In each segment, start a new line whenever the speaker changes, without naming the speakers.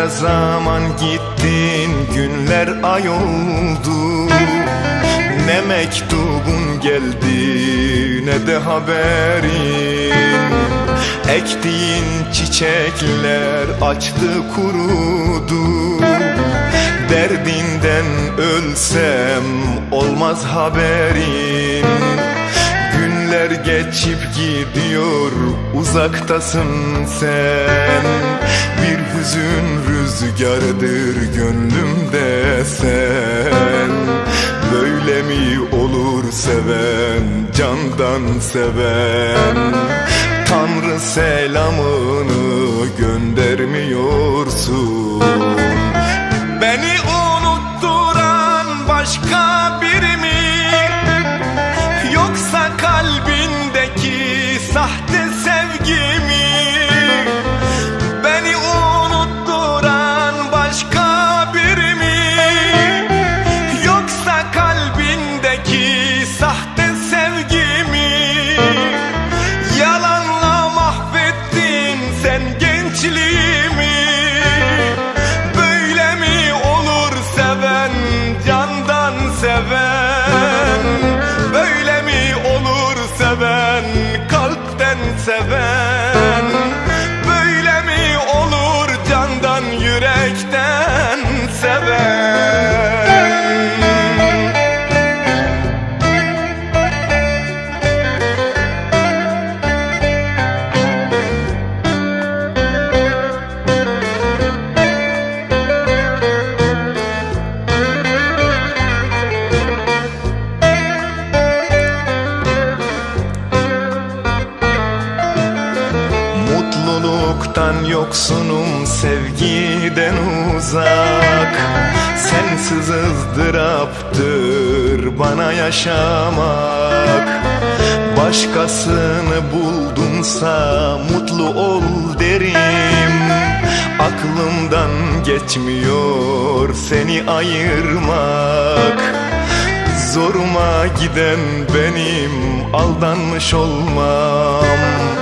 zaman gittin günler ay oldu. Ne mektubun geldi ne de haberin. Ektiğin çiçekler açtı kurudu. Derdinden ölsem olmaz haberin. Günler geçip gidiyor uzaktasın sen Bir hüzün rüzgardır gönlümde sen. Böyle mi olur seven candan seven? Tanrı selamını göndermiyorsun. Beni unutturan başka biri mi? Yoksa kalbindeki sahte kalpten Mutluluktan yoksunum sevgiden uzak. Sensiz ızdıraptır bana yaşamak. Başkasını buldumsa mutlu ol derim. Aklımdan geçmiyor seni ayırmak. Zoruma giden benim aldanmış olmam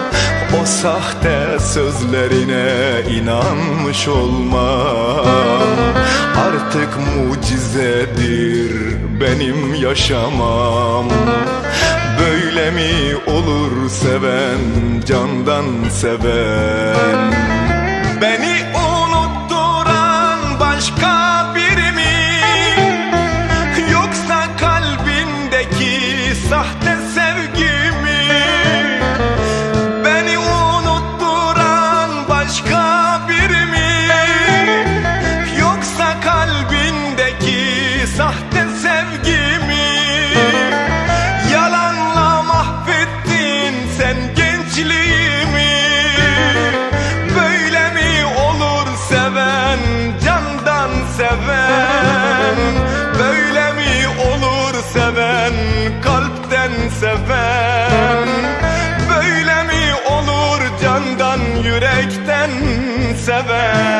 O sahte sözlerine inanmış olmam. Artık mucizedir benim yaşamam. Böyle mi olur seven candan seven? Beni unutturan başka biri mi? Yoksa kalbindeki sahte together.